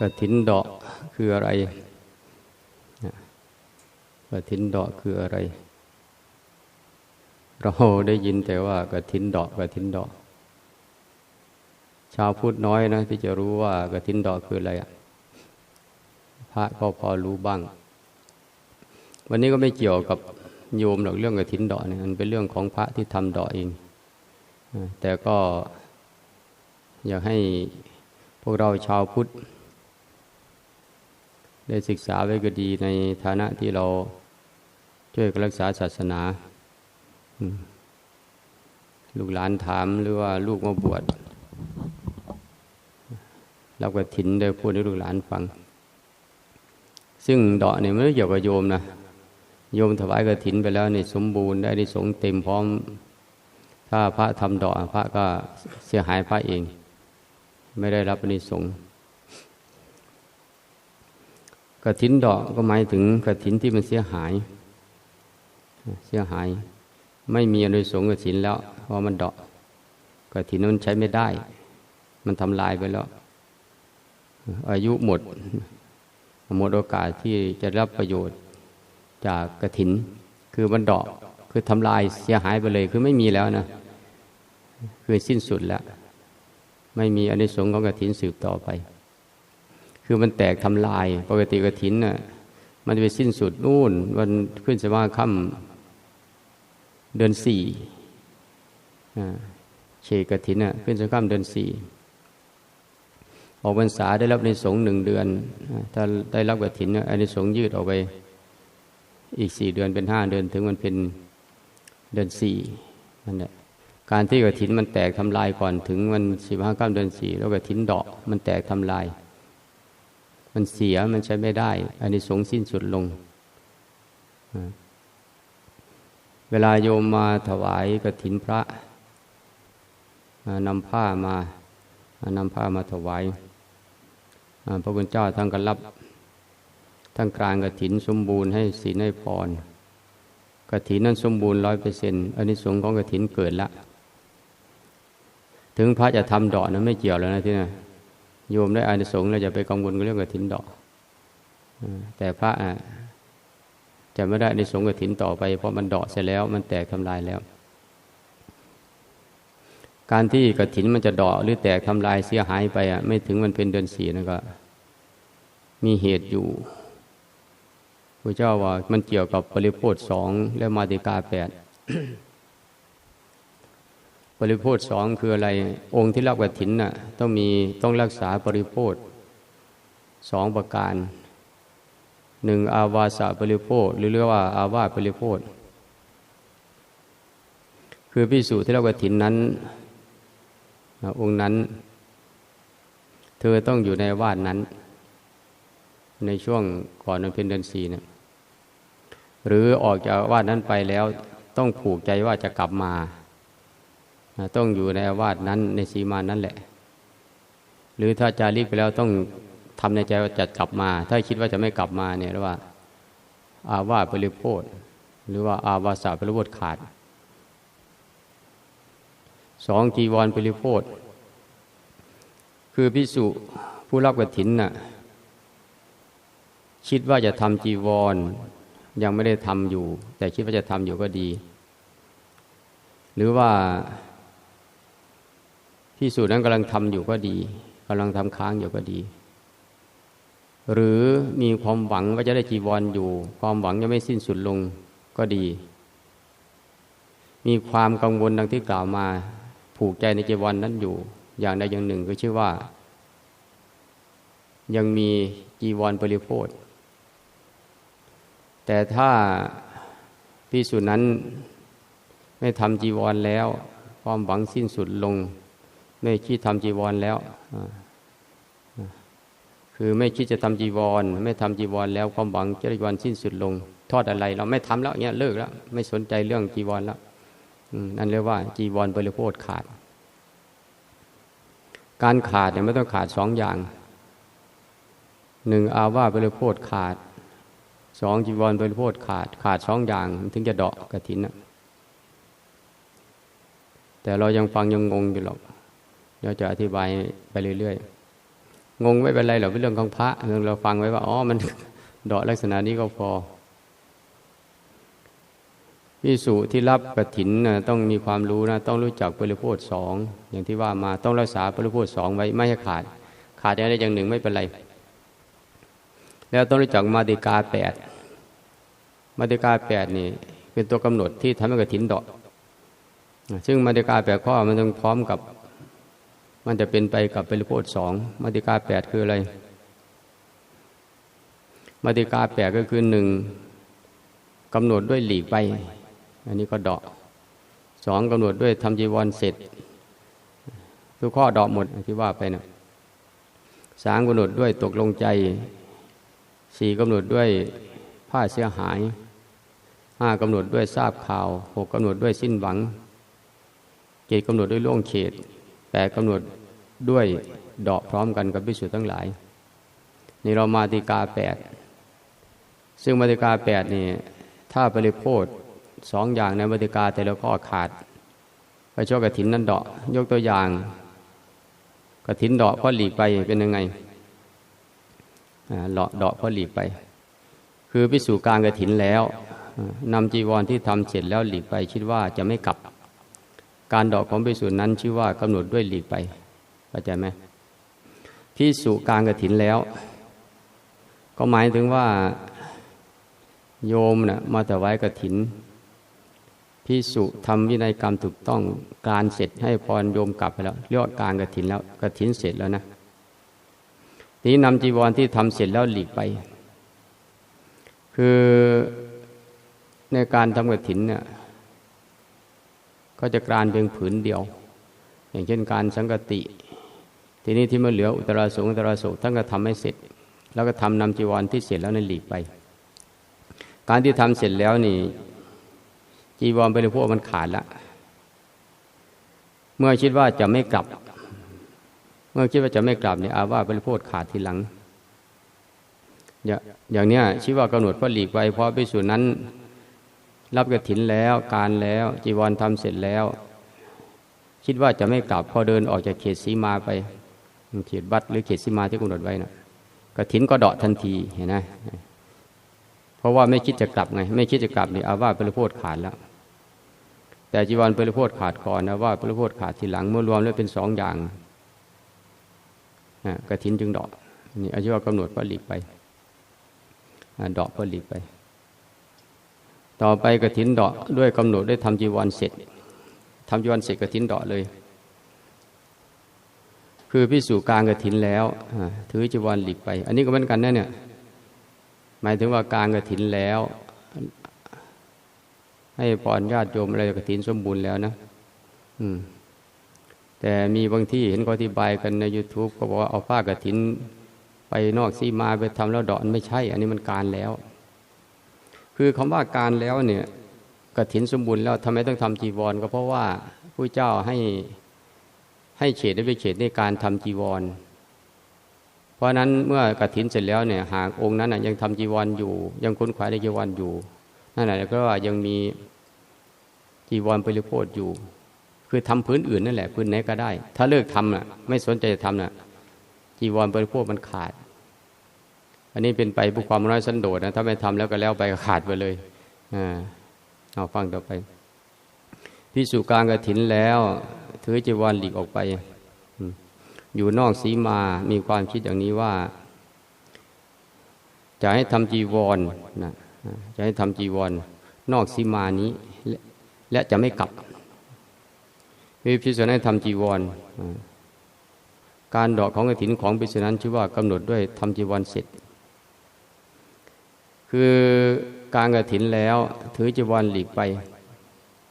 กระถินดอกคืออะไรกระถินดอกคืออะไร เราได้ยินแต่ว่ากระถินดอกกระถินดอก ชาวพุทธน้อยนะที่จะรู้ว่ากระถินดอกคืออะไรพระก็พอรู้บ้าง วันนี้ก็ไม่เกี่ยวกับโยมหรอกเรื่องกระถินดอกเนี่ยมันเป็นเรื่องของพระที่ทำดอกเอง แต่ก็อยากให้พวกเราชาวพุทธ ได้ศึกษาไว้ก็ดีในฐานะที่เราช่วยรักษาศาสนาลูกหลานถามหรือว่าลูกมาบวชเราก็ถินได้พูดให้ลูกหลานฟัง ซึ่งดอกเนี่ยไม่ได้เกี่ยวกับโยมนะโยมถวายกระถินไปแล้วเนี่ยสมบูรณ์ได้ได้สงเต็มพร้อม ถ้าพระทำดอกพระก็เสียหายพระเอง ไม่ได้รับอนิสงส์ กระถินดอกก็หมายถึงกระถินที่มันเสียหาย เสียหาย ไม่มีอนุสงกระถินแล้วเพราะมันดอกกระถินนั้นใช้ไม่ได้ มันทำลายไปแล้ว อายุหมด หมดโอกาสที่จะรับประโยชน์จากกระถิน คือมันดอกคือทำลายเสียหายไปเลย คือไม่มีแล้วนะคือสิ้นสุดแล้ว ไม่มีอนิสงส์ของกระถินสืบต่อไป คือมันแตกทำลาย ปกติกระถินน่ะ มันจะไปสิ้นสุดนู่น วันขึ้นสมาค่ำเดือนสี่เชกระถินน่ะขึ้นสมาค่ำเดือนสี่ออกพรรษาได้รับในสงหนึ่งเดือน ถ้าได้รับกระถินอันนี้สงยืดออกไป อีกสี่เดือนเป็นห้าเดือนถึงมันเป็นเดือนสี่นั่นแหละการที่กระถินมันแตกทำลายก่อนถึงวันสิบห้าค่ำเดือนสี่แล้วกระถินดอกมันแตกทำลาย มันเสียมันใช้ไม่ได้อันนี้สงสิ้นสุดลง เวลาโยมมาถวายกระถินพระนำผ้ามานำผ้ามาถวายพระคุณเจ้าท่านก็รับทั้งกลางกระถินสมบูรณ์ให้ศีลให้พรกระถินนั้นสมบูรณ์ร้อยเปอร์เซ็นต์อันนี้สงของกระถินเกิดละ ถึงพระจะทำดอกนั้นไม่เกี่ยวแล้วนะที่นี่ โยมได้อานิสงส์เราจะไปกังวลกับเรื่องกระถินดอกแต่พระจะไม่ได้อานิสงส์กระถินต่อไป เพราะมันดอกเสร็จแล้ว มันแตกทำลายแล้ว การที่กระถินมันจะดอกหรือแตกทำลายเสียหายไปอะไม่ถึงมันเป็นเดือนสี่นะก็ มีเหตุอยู่พระเจ้าว่ามันเกี่ยวกับปริโภทสองและมาติกาแปด ปริโภทสองคืออะไร องค์ที่รับกฐินน่ะต้องมีต้องรักษาปริโภทสองประการหนึ่งอาวาสาปริโภทหรือเรียกว่า อาวาสปริโภทคือพิสูจน์ที่รับกฐินนั้น องค์นั้น เธอต้องอยู่ในวาดนั้น ในช่วงก่อนนั้นเป็นเดือนสี่เนี่ยหรือออกจากวาดนั้นไปแล้วต้องผูกใจว่าจะกลับมา ต้องอยู่ในอาวาสนั้นในสีมานั้นแหละ หรือถ้าจารีกไปแล้วต้องทำในใจว่าจะกลับมา ถ้าคิดว่าจะไม่กลับมาเนี่ยเรียกว่า อาวาสปริโภทหรือว่าอาวาสาปริโภทขาดสองจีวรปริโภทคือพิสุผู้รับกฐินน่ะคิดว่าจะทำจีวร ยังไม่ได้ทำอยู่ แต่คิดว่าจะทำอยู่ก็ดี หรือว่า ที่สูตรนั้นกำลังทำอยู่ก็ดีกำลังทำค้างอยู่ก็ดี หรือมีความหวังว่าจะได้จีวรออยู่ ความหวังยังไม่สิ้นสุดลงก็ดี มีความกังวลดังที่กล่าวมา ผูกใจในจีวรนนั้นอยู่ อย่างใดอย่างหนึ่งก็ชื่อว่า ยังมีจีวรบริโภคแต่ถ้าพิสูจนั้นไม่ทำจีวรแล้ว ความหวังสิ้นสุดลง ไม่คิดทำจีวรแล้วคือไม่คิดจะทำจีวร ไม่ทำจีวรแล้วความหวังจะจีวรสิ้นสุดลง ทอดอะไรเราไม่ทำแล้วเงี้ยเลิกแล้ว ไม่สนใจเรื่องจีวรแล้วนั่นเรียกว่า จีวรบริโภคขาด การขาดเนี่ยไม่ต้องขาดสองอย่างหนึ่งอาว่าบริโภคขาดสองจีวรบริโภคขาดขาดสองอย่าง ถึงจะเดาะกระถินนะแต่เรายังฟังยังงงอยู่หรอก เราจะอธิบายไปเรื่อยๆงงไม่เป็นไรหรอกเป็นเรื่องของพระเราฟังไว้ว่าอ๋อมันดอกลักษณะนี้ก็พอพิสุที่รับกระถินนะต้องมีความรู้นะต้องรู้จักปริโภทสองอย่างที่ว่ามาต้องรักษาปริโภทสองไว้ไม่ให้ขาด ขาดอย่างใดอย่างหนึ่งไม่เป็นไร แล้วต้องรู้จักมาติกาแปดมาติกาแปดนี่เป็นตัวกำหนดที่ทำให้กระถินดอก ซึ่งมาติกาแปดข้อมันต้องพร้อมกับ มันจะเป็นไปกับปริโภทสองมาติกาแปดคืออะไร มาติกาแปดก็คือหนึ่งกำหนดด้วยหลีกไป อันนี้ก็ดอกสองกำหนดด้วยทำจีวรเสร็จ ทุกข้อดอกหมดที่ว่าไปนะสามกำหนดด้วยตกลงใจสี่กำหนดด้วยผ้าเสียหายห้ากำหนดด้วยทราบข่าวหกกำหนดด้วยสิ้นหวังเจ็ดกำหนดด้วยล่วงเขต แปดกำหนดด้วยดอกพร้อมกันกับพิสุทั้งหลาย นี่เรามาติกาแปดซึ่งมาติกาแปดนี่ถ้าปริโภทสองอย่างในมาติกาแต่ละข้อขาดไปช่วยกระถินนั้นดอกยกตัวอย่างกระถินดอกพราะหลีกไปเป็นยังไงหลาะดอกพราะหลีกไป คือพิสูจการกระถินแล้วนำจีวรที่ทำเสร็จแล้วหลีกไปคิดว่าจะไม่กลับ การดอกของพิสูจนั้นชื่อว่ากำหนดด้วยหลีกไปเข้าใจไหมพิสูจการกระถินแล้ว ก็หมายถึงว่า โยมนะ่ะมาแต่ไว้กระถินพิสุทำวินัยกรรมถูกต้องการเสร็จให้พรโยมกลับไปแล้วเรียกการกระถินแล้วกระถินเสร็จแล้วนะนี้นำจีวรที่ทำเสร็จแล้วหลีกไป คือในการทำกระถินเนี่ย ก็จะการเพียงผืนเดียว อย่างเช่นการสังกติ ทีนี้ที่มาเหลืออุตราสงอุตราสงท่านก็ทำให้เสร็จ แล้วก็ทำนำจีวรที่เสร็จแล้วในหลีกไป การที่ทำเสร็จแล้วนี่จีวรไปเลยพวกมันขาดละเมื่อคิดว่าจะไม่กลับ เมื่อคิดว่าจะไม่กลับเนี่ยอาว่าไปเลยพวกขาดทีหลัง อย่างเนี้ยคิดว่ากำหนดพอหลีกไปเพราะไปสู่นั้น รับกระถินแล้วการแล้วจีวรทำเสร็จแล้ว คิดว่าจะไม่กลับพอเดินออกจากเขตสีมาไป เขตวัดหรือเขตสีมาที่กำหนดไว้นะกระถินก็เดาะทันทีเห็นไหมเพราะว่าไม่คิดจะกลับไง ไม่คิดจะกลับนี่อาว่าเป็นโทษขาดแล้ว แต่จีวรเป็นโทษขาดก่อนนะว่าเป็นโทษขาดทีหลังเมื่อรวมแล้วเป็นสองอย่างกระถินจึงดอกนี่อายุว่ากำหนดก็หลีกไปดอกก็หลีกไป ต่อไปกระถินดอกด้วยกำหนดได้ทำจีวรเสร็จทำจีวรเสร็จกระถินดอกเลย คือพิสูจการกระถินแล้วถือจีวรหลีกไป อันนี้ก็เหมือนกันนะเนี่ย หมายถึงว่าการกระถินแล้ว ให้ปอนญาติโยมอะไรกระถินสมบูรณ์แล้วนะอืมแต่มีบางที่เห็นเขาอธิบายกันใน YouTube ก็บอกว่าเอาผ้ากระถิน ไปนอกซีมาไปทำแล้วดอกไม่ใช่ อันนี้มันการแล้ว คือคำว่าการแล้วเนี่ยกระถินสมบูรณ์แล้วทำไมต้องทำจีวร ก็เพราะว่าผู้เจ้าให้ให้เฉดได้ไปเฉดในการทำจีวร เพราะนั้นเมื่อกระถินเสร็จแล้วเนี่ยหากองค์นั้นยังทำจีวรอยู่ ยังคุ้นขวายในจีวรอยู่นั่นแหละก็ว่ายังมีจีวรปริโภคอยู่ คือทำพื้นอื่นนั่นแหละพื้นไหนก็ได้ ถ้าเลิกทำน่ะไม่สนใจจะทำน่ะจีวรปริโภคมันขาด อันนี้เป็นไปผู้ความน้อยสันโดษนะถ้าไม่ทำแล้วก็แล้วไปขาดไปเลยอ่าเอาฟังต่อไปพิสูจการกระถินแล้วถือจีวรหลีกออกไป อยู่นอกสีมามีความคิดอย่างนี้ว่า จะให้ทำจีวรนะจะให้ทำจีวร นอกสีมานี้ และจะไม่กลับมีพิสุนันทำจีวรการดอกของกระถินของพิสุนั้นชื่อว่ากำหนดด้วยทำจีวรเสร็จ คือการกระถินแล้ว ถือจีวรหลีกไป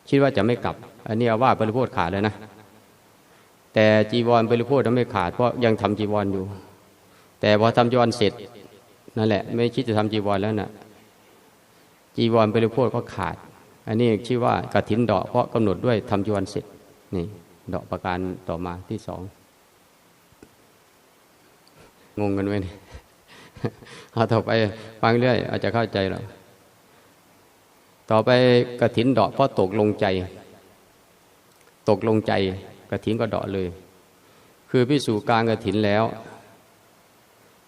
คิดว่าจะไม่กลับ อันนี้อาว่าปริโภคขาดเลยนะ แต่จีวรบริโภคทำไม่ขาดเพราะยังทำจีวรออยู่ แต่พอทำจีวรเสร็จนั่นแหละ ไม่คิดจะทำจีวรแล้วนะ่ะ จีวรบริโภคก็ขาด อันนี้ชื่อว่ากระถินดอกเพราะกำหนดด้วยทำจีวรเสร็จนี่ดอกประการต่อมาที่สองงงกันไหมนี่ย เอาต่อไปฟังเรื่อย อาจจะเข้าใจเราต่อไปกระถินดอกเพราะตกลงใจ ตกลงใจกระถินก็ดาะเลย คือพิสูจการกระถินแล้ว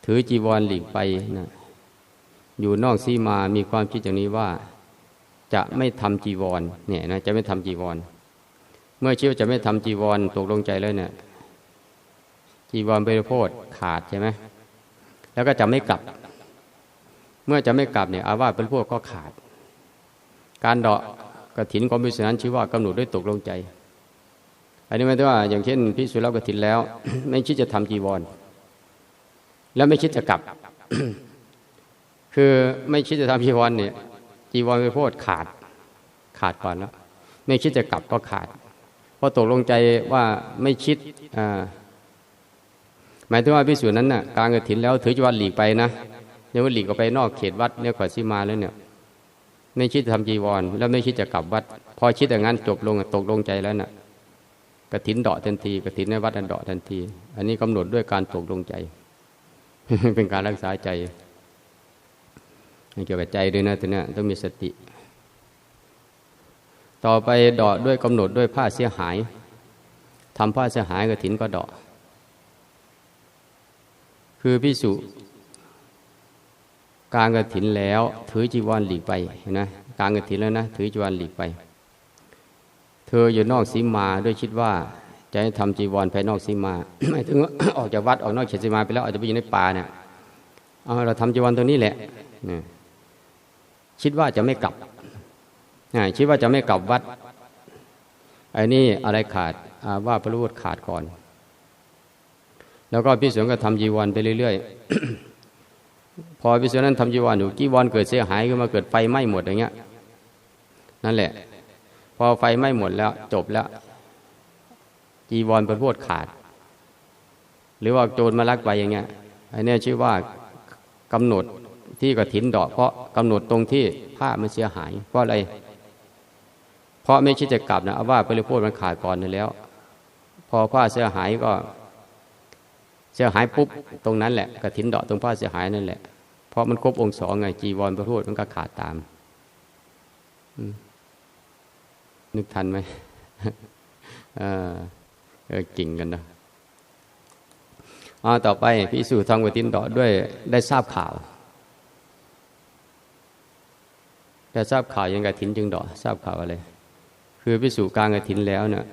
ถือจีวรหลีกไปนะอยู่นอกซีมามีความคิดอย่างนี้ว่า จะไม่ทำจีวรเนี่ยนะจะไม่ทำจีวร เมื่อคิดว่าจะไม่ทำจีวร ตกลงใจแล้วเนี่ยจีวรเบรโพธขาดใช่ไหม แล้วก็จะไม่กลับ เมื่อจะไม่กลับเนี่ยอาวาสเป็นพวกก็ขาด การเดาะกระถินของพิสุนั้นชื่อว่ากำหนดด้วยตกลงใจ อันนี้หมายถึงว่า อย่างเช่นพิสุรับกระถินแล้ว ไม่คิดจะทำจีวร แล้วไม่คิดจะกลับ คือไม่คิดจะทำจีวรเนี่ย จีวรไปโพดขาด ขาดก่อนแล้วไม่คิดจะกลับก็ขาดเพราะตกลงใจว่าไม่คิดอ่า มายถึงว่าพิสูจน์นั้นน่ะการกระถินแล้วถือจีวรหลีกไปนะเนี่ยว่าหลีกออกไปนอกเขตวัดเนี่ยขอซีมาแล้วเนี่ย ไม่คิดจะทำจีวร แล้วไม่คิดจะกลับวัด พอคิดอย่างนั้นจบลงตกลงใจแล้วน่ะกระถินเดาะทันทีกระถินในวัดอันเดาะทันที อันนี้กำหนดด้วยการตกลงใจ เป็นการรักษาใจเกี่ยวกับใจด้วยนะตัวเนี้ยต้องมีสติ ต่อไปเดาะด้วยกำหนดด้วยผ้าเสียหายทำผ้าเสียหายกระถินก็เดาะ คือพิสุการกระถินแล้ว ถือจีวรหลีกไปนไหมการกระถินแล้วนะถือจีวรหลีกไป เธออยู่นอกสีมาด้วยคิดว่า จะให้ทำจีวรภายนอกสีมาหมายถึงออกจากวัดออกนอกเขตสีมาไปแล้วอาจจะไปอยู่ในป่าเนี่ยเอาเราทำจีวรตรงนี้แหละคิดว่าจะไม่กลับคิดว่าจะไม่กลับวัดไอ้นี่อะไรขาดว่าพระรูปขาดก่อน แล้วก็พิสุก็ทำจีวรไปเรื่อยๆ พอพิสุนั้นทำจีวรอยู่จีวรเกิดเสียหายขึ้นมาเกิดไฟไหม้หมดอย่างเงี้ย นั่นแหละ พอไฟไหม้หมดแล้ว จบแล้ว จีวรเป็นพวดขาด หรือว่าโจรมาลักไปอย่างเงี้ยอันนี้ชื่อว่ากำหนดที่กระถินดอก เพราะกำหนดตรงที่ผ้ามันเสียหาย เพราะอะไร เพราะไม่คิดจะกลับนะเอาว่าไปเลยพูดมันขาดก่อนแล้ว พอผ้าเสียหายก็ เสียหายปุ๊บตรงนั้นแหละกระถินดาะตรงผ้าเสียหายนั่นแหละเพราะมันครบองค์สองไงจีวรพระพุทธมันก็ขาดตามนึกทันไหมเออกิ่งกันนะอาต่อไปพิสูจน์ทางกระถินดาะด้วย ได้ทราบข่าวได้ทราบข่าวยังกระถินจึงดาะทราบข่าวอะไรคือพิสูจน์การกระถินแล้วเนะ่ย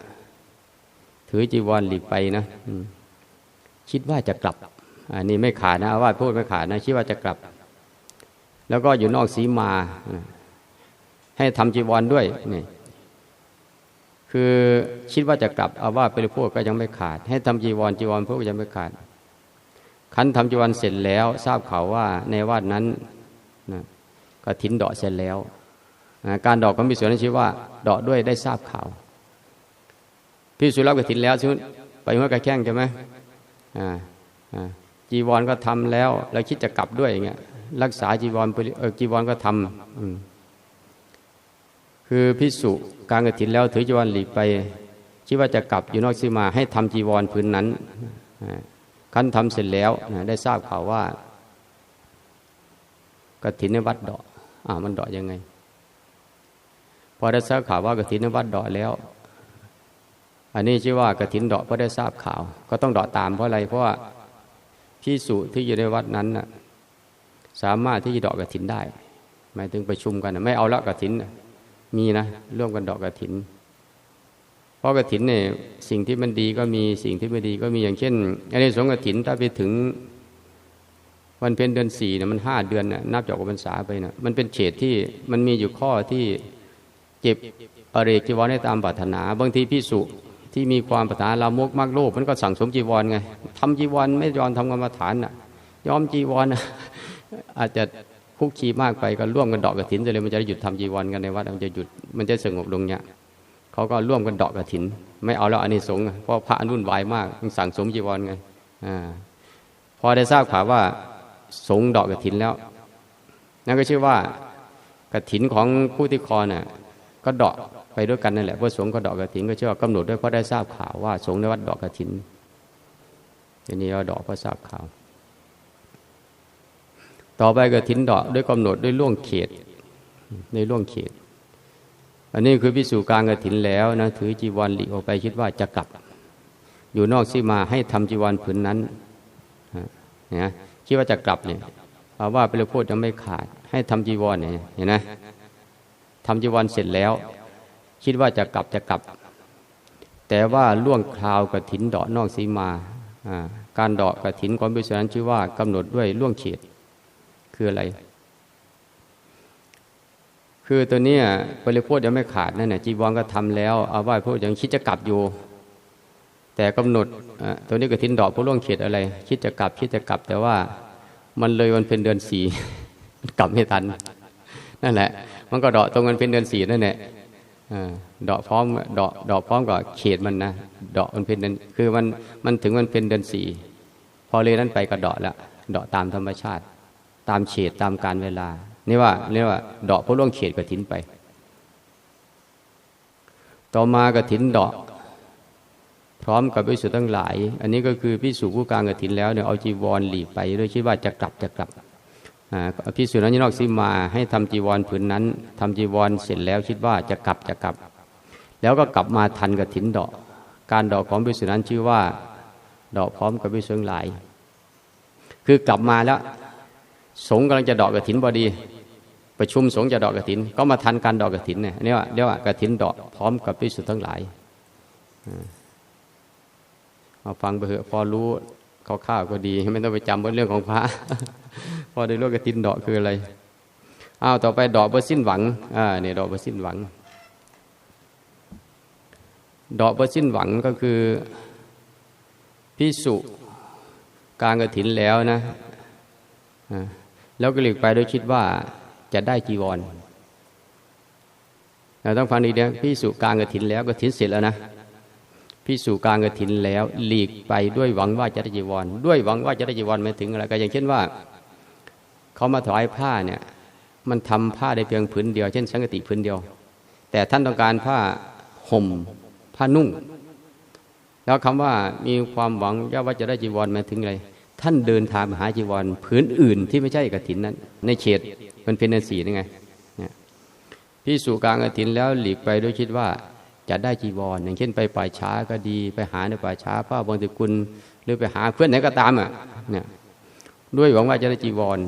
ถือจีวรหลีกไปนะอืม คิดว่าจะกลับ อันนี้ไม่ขาดนะว่าพูดไม่ขาดนะ คิดว่าจะกลับ แล้วก็อยู่นอกสีมา ให้ทำจีวรด้วยนี่คือคิดว่าจะกลับอาว่าไปพวกก็ยังไม่ขาด ให้ทำจีวรจีวรพวกยังไม่ขาดคันทำจีวรเสร็จแล้ว ทราบข่าวว่าในวาดนั้นนะก็ทิ้นดอกเสร็จแล้วการดอกก็มีส่วนที่ชื่อว่าดอกด้วยได้ทราบข่าวพี่สุรับก็ทิ้นแล้วชุดไปเมื่อกระแข้งใช่ไหม จีวรก็ทำแล้ว แล้วคิดจะกลับด้วยอย่างเงี้ยรักษาจีวรเออจีวรก็ทำคือพิสุการกระถินแล้วถือจีวรหลีกไปคิดว่าจะกลับอยู่นอกซีมาให้ทำจีวรพื้นนั้นขั้นทำเสร็จแล้วได้ทราบข่าวว่ากระถินในวัดดอกอ่ามันดอกยังไง พอได้ทราบข่าวว่ากระถินในวัดดอกแล้ว อันนี้ชื่อว่ากระถินดอกเพราะได้ทราบข่าว ก็ต้องดอกตามเพราะอะไรเพราะว่าพิสุที่อยู่ในวัดนั้นน่ะสามารถที่จะดอกกระถินได้หมายถึงประชุมกันไม่เอาละกระถินมีนะร่วมกันดอกกระถิน เพราะกระถินเนี่ยสิ่งที่มันดีก็มีสิ่งที่ไม่ดีก็มีอย่างเช่นอันนี้สงกระถินถ้าไปถึงวันเพ็ญเดือนสี่เนี่ยมันห้าเดือนน่ะนับจากวันษาไปน่ะมันเป็นเฉดที่มันมีอยู่ข้อที่เจ็บอริจีวรได้ตามปรารถนา บางทีพิสุ ที่มีความปรารถนาลามกมากโลภมันก็สั่งสมจีวรไงทำจีวรไม่ยอมทำกรรมฐานอะยอมจีวรอาจจะคุกคีมากไปก็ร่วมกันดอกกระถินเลยมันจะหยุดทำจีวรกันในวัดมันจะหยุดมันจะสงบลงเนี่ยเขาก็ร่วมกันดอกกระถิน ไม่เอาแล้วอันนี้สงเพราะพระอนุนวายมากมันสั่งสมจีวรไงอ่าพอได้ทราบข่าวว่าสงดอกกระถินแล้วนั่นก็ชื่อว่ากระถินของผู้ที่คอน่ะก็ดอก ไปด้วยกันนั่นแหละพระสงฆ์ก็ดอกกระถินก็เชื่อกำหนดด้วยเพราะได้ทราบข่าวว่าสงฆ์ในวัดดอกกระถินทีนี้เราดอกเพราะทราบข่าว ต่อไปกระถินดอกด้วยกำหนดด้วยล่วงเขตในล่วงเขต อันนี้คือพิสูจการกระถินแล้วนะถือจีวรหลีกออกไปคิดว่าจะกลับ อยู่นอกซีมาให้ทำจีวรผืนนั้นนะคิดว่าจะกลับเนี่ยเอาว่าไปเลยพูดยังไม่ขาด ให้ทำจีวรเนี่ยเห็นไหมทำจีวรเสร็จแล้ว คิดว่าจะกลับจะกลับ แต่ว่าล่วงคราวกระถินดอกนอกสีมา การดอกกระถินความเป็นส่วนนั้นชื่อว่ากำหนดด้วยล่วงเฉดคืออะไร คือตัวนี้ปริพูดยังไม่ขาดนั่นแหละจีวรก็ทำแล้วอาว่าพูดยังคิดจะกลับอยู่ แต่กำหนดตัวนี้กระถินดอกผู้ล่วงเฉดอะไร คิดจะกลับคิดจะกลับ แต่ว่ามันเลยวันเป็นเดือนสี่กลับไม่ทันนั่นแหละ มันก็ดอกตรงกันเป็นเดือนสี่นั่นแหละ ดอกพร้อมดอกดอกพร้อมกับเขตมันนะดอกมันเป็นเดือนคือมันมันถึงมันเป็นเดือนสี่พอเลยนั้นไปก็ดอกแล้วดอกตามธรรมชาติ ตามเฉดตามการเวลานี่ว่าเรียกว่าดอกพวกล่วงเฉดกระถินไป ต่อมากระถินดอกพร้อมกับพิสุทั้งหลาย อันนี้ก็คือพิสุผู้กลารกระถินแล้วเนี่ยเอาจีวรหลีไปด้วยคิดว่าจะกลับจะกลับ พิสุนันยนอกซิมาให้ทำจีวรผืนนั้นทำจีวรเสร็จแล้วคิดว่าจะกลับจะกลับ แล้วก็กลับมาทันกระถินดอก การดอกของพิสุนั้นชื่อว่า ดอกพร้อมกับพิสุทั้งหลาย คือกลับมาแล้ว สงกำลังจะดอกกระถินพอดีประชุมสงจะดอกกระถิน ก็มาทันการดอกกระถินเนี่ยเรียกว่าเรียกว่ากระถินดอกพร้อมกับพิสุทั้งหลายมาฟังไปเถอะพอรู้ข้าวๆก็ดี ไม่ต้องไปจำเรื่องของพระ พอได้รู้กระตินดอกคืออะไรอ้าวต่อไปดอกบอสิ้นหวังอ่าเนี่ยดอกบอสิ้นหวัง ดอกบอสิ้นหวังก็คือพิสุการกระถินแล้วนะแล้วก็หลีกไปโดยคิดว่าจะได้จีวรเราต้องฟังดีเดียวพิสุการกระถินแล้วกระถินเสร็จแล้วนะพิสูการกระถินแล้วหลีกไปด้วยหวังว่าจะได้จีวร ด้วยหวังว่าจะได้จีวรไม่ถึงอะไรก็อย่างเช่นว่า เขามาถวายผ้าเนี่ย มันทำผ้าได้เพียงผืนเดียว เช่นสังกติผืนเดียว แต่ท่านต้องการผ้าห่ม ผ้านุ่ง แล้วคำว่ามีความหวังว่าจะได้จีวรมาถึงอะไรท่านเดินทางหาจีวรผืนอื่นที่ไม่ใช่กระถินนั้น ในเขตมันเป็นในสีนี่นไงพี่สู่การกระถินแล้วหลีกไปด้วยคิดว่าจะได้จีวรอย่างเช่นไปป่าช้าก็ดีไปหาในป่าช้าพระบางตกุล หรือไปหาเพื่อนไหนก็ตามอะเนี่ยด้วยหวังว่าจะได้จีวร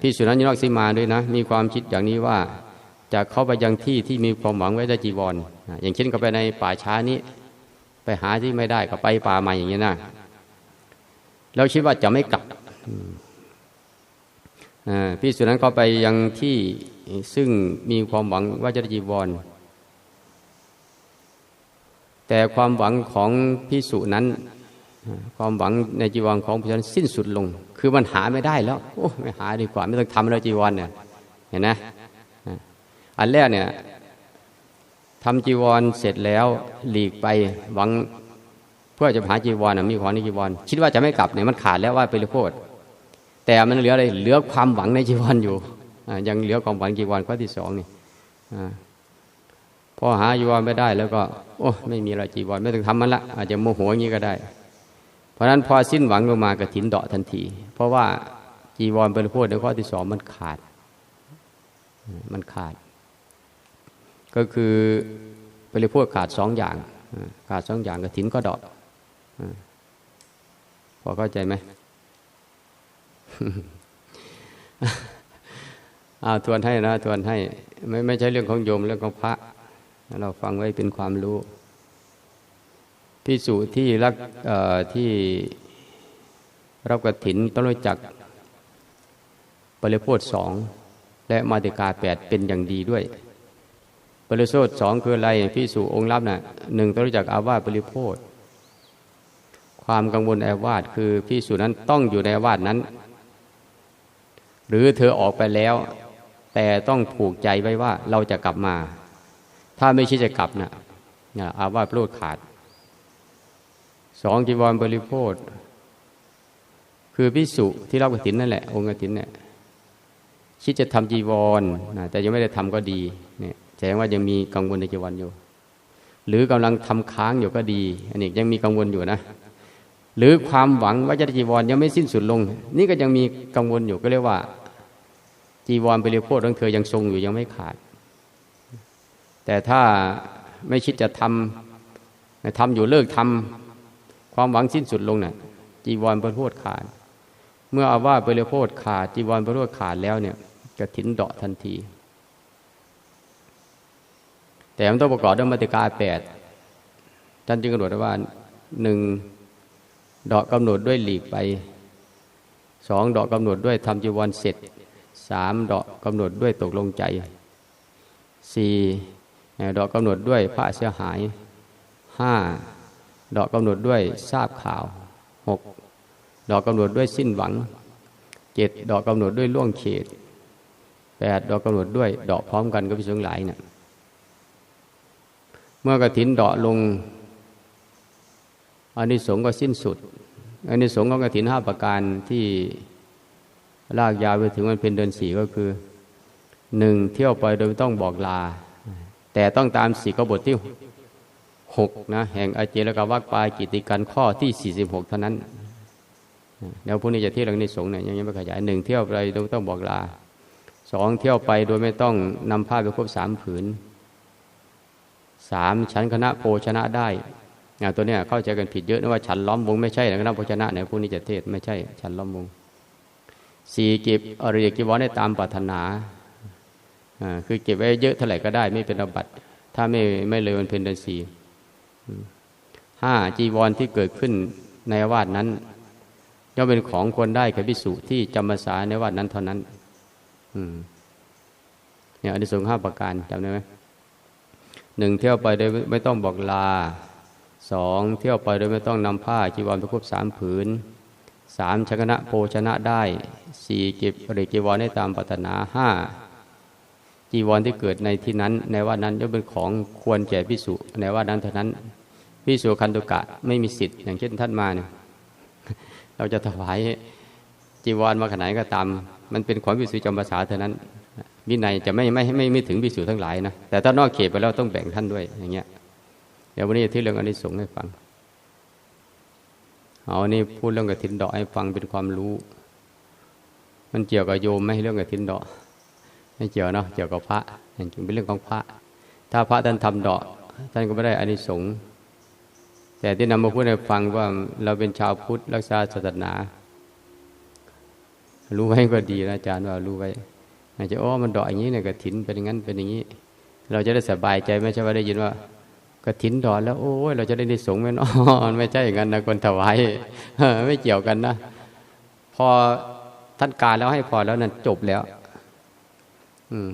พี่สุนันยนอกสิมาด้วยนะ มีความคิดอย่างนี้ว่าจะเข้าไปยังที่ที่มีความหวังไว้ได้จีวรอย่างเช่นก็ไปในป่าช้านี้ ไปหาที่ไม่ได้ก็ไปป่าใหม่อย่างนี้นะเราคิดว่าจะไม่กลับพี่สุนันก็ไปยังที่ซึ่งมีความหวังว่าจะได้จีวรแต่ความหวังของพิสุนั้น ความหวังในจีวรของพิสุนั้นสิ้นสุดลง คือมันหาไม่ได้แล้ว โอ้ไม่หาดีกว่า ไม่ต้องทำแล้วจีวรเนี่ย เห็นไหมอันแรกเนี่ยทำจีวรเสร็จแล้วหลีกไปหวังเพื่อจะหาจีวรมีของในจีวร คิดว่าจะไม่กลับเนี่ยมันขาดแล้วว่าไปเลยโทษแต่มันเหลืออะไรเหลือความหวังในจีวรอยู่ยังเหลือความหวังจีวรข้อที่สองนี่พอหาจีวรไม่ได้แล้วก็ โอ้ไม่มีอะไรจีวรไม่ต้องทำมันละอาจจะโมโหอย่างนี้ก็ได้ ราะฉะนั้นพอสิ้นหวังลงมากระถินเดาะทันที เพราะว่าจีวรเป็นพูดในข้อที่สองมันขาด มันขาด ก็คือไปเลยพูดขาดสองอย่าง ขาดสองอย่างกระถินก็เดาะพอเข้าใจไหมอาทวนให้นะทวนให้ ไม่ไม่ใช่เรื่องของโยมเรื่องของพระ เราฟังไว้เป็นความรู้ พิสูจที่รักที่รับกระถินต้องรู้จักปริโภทสองและมาติกาแปดเป็นอย่างดีด้วย ปริโภทสองคืออะไรพิสูองค์รับนะ่ะหนึ่งต้องรู้จักอาวาสปริโภทความกังวลแอวาสคือพิสูจนั้นต้องอยู่ในอาวาสนั้น หรือเธอออกไปแล้ว แต่ต้องผูกใจไว้ว่าเราจะกลับมา ถ้าไม่คิดจะกลับนะ่ะอาวาสโลดขาด สองจีวรบริโภคคือพิสุที่รับกฐินนั่นแหละ องค์กฐินเนี่ยคิดจะทำจีวรนะแต่ยังไม่ได้ทำก็ดีเนี่ยแสดงว่ายังมีกังวลในจีวรอยู่ หรือกำลังทำค้างอยู่ก็ดี อันนี้ยังมีกังวลอยู่นะ หรือความหวังว่าจะจีวรยังไม่สิ้นสุดลง นี่ก็ยังมีกังวลอยู่ก็เรียกว่า จีวรบริโภคของเธอยังทรงอยู่ยังไม่ขาด แต่ถ้าไม่คิดจะทำทำอยู่เลิกทำ ความหวังสิ้นสุดลงเนะ่ยจีวรเป็นพูดขาด เมื่ออาว่าสบริโภคขาดจีวรบริโภคขาดแล้วเนี่ยกระถินเดาะทันที แต่มันต้องประกอบด้วยมาติกาแปดท่านจึงกำหนดว่าหนึ่งดอกกำหนดด้วยหลีกไปสองดอกกำหนดด้วยทำจีวรเสร็จสามดอกกำหนดด้วยตกลงใจสี่ดอกกำหนดด้วยพระเสียหายห้า ดอกกำหนดด้วยทราบข่าวหกดอกกำหนดด้วยสิ้นหวังเจ็ดดอกกำหนดด้วยล่วงเขตแปดดอกกำหนดด้วย ดอกพร้อมกันก็พิสงหลายเนะี่ยเมื่อกระถินดอกลงอันนี้สงก็สิ้นสุดอันนี้สงของกระถินห้าประการที่ลากยาวไปถึงวันเป็นเดือนสี่ก็คือหนึ่งเที่ยวไปโดยไม่ต้องบอกลา แต่ต้องตามสี่กบทที่ หกนะแห่งอาเจรกวักปายกิติการข้อที่สี่สิบหกเท่านั้นเดี๋ยวพวกนี้จะเที่ยวในสงเนี่ยยังไม่ขยายหนึ่งเที่ยวไปโดยไม่ต้องบอกลาสองเที่ยวไปโดยไม่ต้องนำผ้าไปครบสามผืนสามชั้นคณะโพชนะได้ตัวเนี้ยเข้าใจกันผิดเยอะนะว่าฉันล้อมวงไม่ใช่คณะโพชนะเนี่ยพวกนี้จะเทศไม่ใช่ ฉันล้อมวงสี่เก็บอริยกิวรได้ตามปรารถนาคือเก็บไว้เยอะเท่าไหร่ก็ได้ ไม่เป็นอบัตถ้าไม่ไม่เลยมันเป็นเดือนสี่ ห้าจีวรที่เกิดขึ้นในวาดนั้นย่อมเป็นของควรได้แกับพิสุที่จำพรรษาในวาดนั้นเท่านั้นเนี่ยอนิสงส์ห้าประการจำได้ไหมหนึ่งเที่ยวไปโดยไม่ต้องบอกลาสองเที่ยวไปโดยไม่ต้องนำผ้าจีวรไปครบสามผืนสามชนะโภชนะได้สี่เก็บเรจีวรได้ตามปัตนาห้าจีวรที่เกิดในที่นั้น ในว่านั้นย่อมเป็นของควรแก่พิสุในว่านั้นเท่านั้น พิสุคันตุกะไม่มีสิทธิ์อย่างเช่นท่านมาเนี่ยเราจะถวายจีวรมาขนาดก็ตาม มันเป็นของพิสุจำภาษาเท่านั้นวินัยจะไม่ไม่ไม่ไม่ถึงพิสุทั้งหลายนะแต่ถ้านอกเขตไปแล้วต้องแบ่งท่านด้วยอย่างเงี้ยเดี๋ยววันนี้ที่เรื่องอนิสงส์ให้ฟังเอาอันนี้พูดเรื่องกระถินดอกให้ฟังเป็นความรู้ มันเกี่ยวกับโยมไหมเรื่องกระถินดอกไม่เกี่ยวเนาะเกี่ยวกับพระจริงเป็นเรื่องของพระ ถ้าพระท่านทำดอกท่านก็ไม่ได้อานิสงส์ แต่ที่นำมาพูดให้ฟังว่าเราเป็นชาวพุทธรักษาศาสนา รู้ไว้ก็ดีนะอาจารย์ว่ารู้ไว้อาจจะโอ้มันดอกอย่างนี้เนี่ยกระถินเป็นอย่างนั้นเป็นอย่างนี้ เราจะได้สบายใจไม่ใช่ว่าได้ยินว่ากระถินดอนแล้วโอ้ยเราจะได้ในสงฆ์ไหมนอนไม่ใช่อย่างนั้นนะคนถวายไม่เกี่ยวกันนะ พอท่านการแล้วให้พอแล้วนั่นจบแล้ว อืม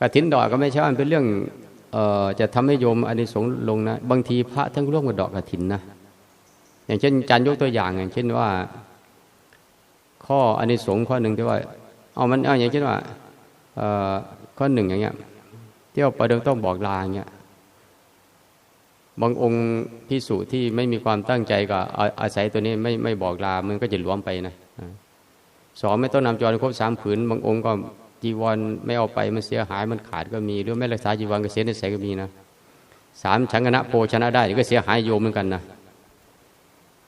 กระถินดอกก็ไม่ใช่เป็นเรื่อง จะทำให้โยมอันนี้สงลงนะ บางทีพระทั้งร่วมกับดอกกระถินนะ อย่างเช่นจันยกตัวอย่างอย่างเช่นว่า ข้ออันนี้สงข้อหนึ่งที่ว่า เอามันเอาอย่างเช่นว่าข้อหนึ่งอย่างเงี้ยเที่ยวไปเดินต้องบอกลาอย่างเงี้ยบางองค์พิสูจที่ไม่มีความตั้งใจก็อาศัยตัวนี้ไม่ไม่บอกลา มันก็จะหลวมไปนะสองไม่ต้องนำจรครบสามผืน บางองค์ก็ จีวรไม่เอาไปมันเสียหายมันขาดก็มี หรือไม่รักษาจีวรก็เสียในใส่ก็มีนะสามชังคณะโพชนะได้ก็เสียหายโยมเหมือนกันนะ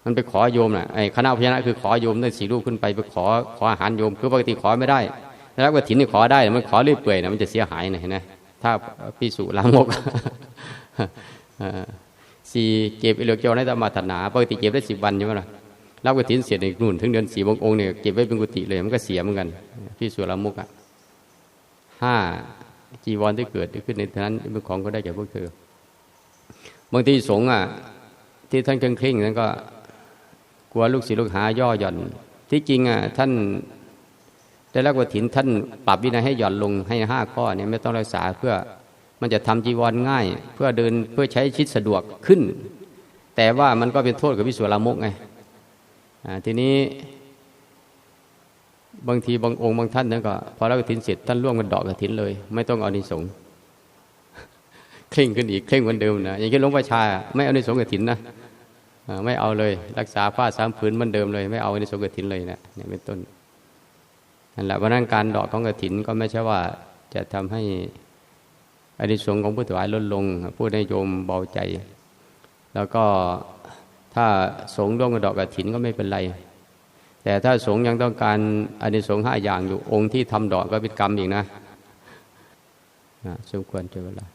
มันไปขอโยมนะไอ้คณะพชนะคือขอโยมได้สี่รูปขึ้นไปไปขอขออาหารโยม คือปกติขอไม่ได้แล้วก็ถิ่นนี่ขอได้มันขอเรื่อยเปื่อยนะมันจะเสียหายนะเห็นไหมถ้าพิสูจลามกสี่เก็บอิเลกเจอในธรรมถนาปกติเก็บได้สิบวันใช่ไหมล่ะรับกระถินเสียในนู่นถึงเดือนสี่บงองค์เนี่ยเก็บไว้เป็นกุฏิเลยมันก็เสียเหมือนกันพี่สุรมุกอะ ห้าจีวรที่เกิดขึ้นในนั้นเป็นของก็ได้แก่พวกเธอ บางทีสงฆ์อะที่ท่านเคร่งเคร่งนั้นก็กลัวลูกศิษย์ลูกหาย่อหย่อน ที่จริงอะท่านได้รับกระถินท่านปรับวินัยให้หย่อนลงให้ห้าข้อเนี่ยไม่ต้องรักษาเพื่อมันจะทำจีวรง่าย เพื่อเดินเพื่อใช้ชิดสะดวกขึ้น แต่ว่ามันก็เป็นโทษกับวิสุรามกไงทีนี้ บางทีบางองค์บางท่านเนั่นก็พอรับกฐินเสร็จท่านล่วงกันดอกกฐินเลย ไม่ต้องเอานิสงเคร่งขึ้นอีกเคร่งเหมือนเดิมนะอย่างเช่นหลวงพ่อชาไม่เอานิสงกฐินนะไม่เอาเลย รักษาผ้าสามผืนเหมือนเดิมเลย ไม่เอานิสงกฐินเลยนะเนี่ยเป็นต้นนั่นแหละเพราะนั้นการดอกของกฐินก็ไม่ใช่ว่าจะทำให้อันนี้สงของผู้ถวายลดลงผู้ให้โยมเบาใจ แล้วก็ถ้าสงร่วมกับดอกกระถินก็ไม่เป็นไร แต่ถ้าสงฆ์ยังต้องการอันนี้สงห้าอย่างอยู่องค์ที่ทำดอกก็เป็นกรรมอีกนะสมควรเจอเวลา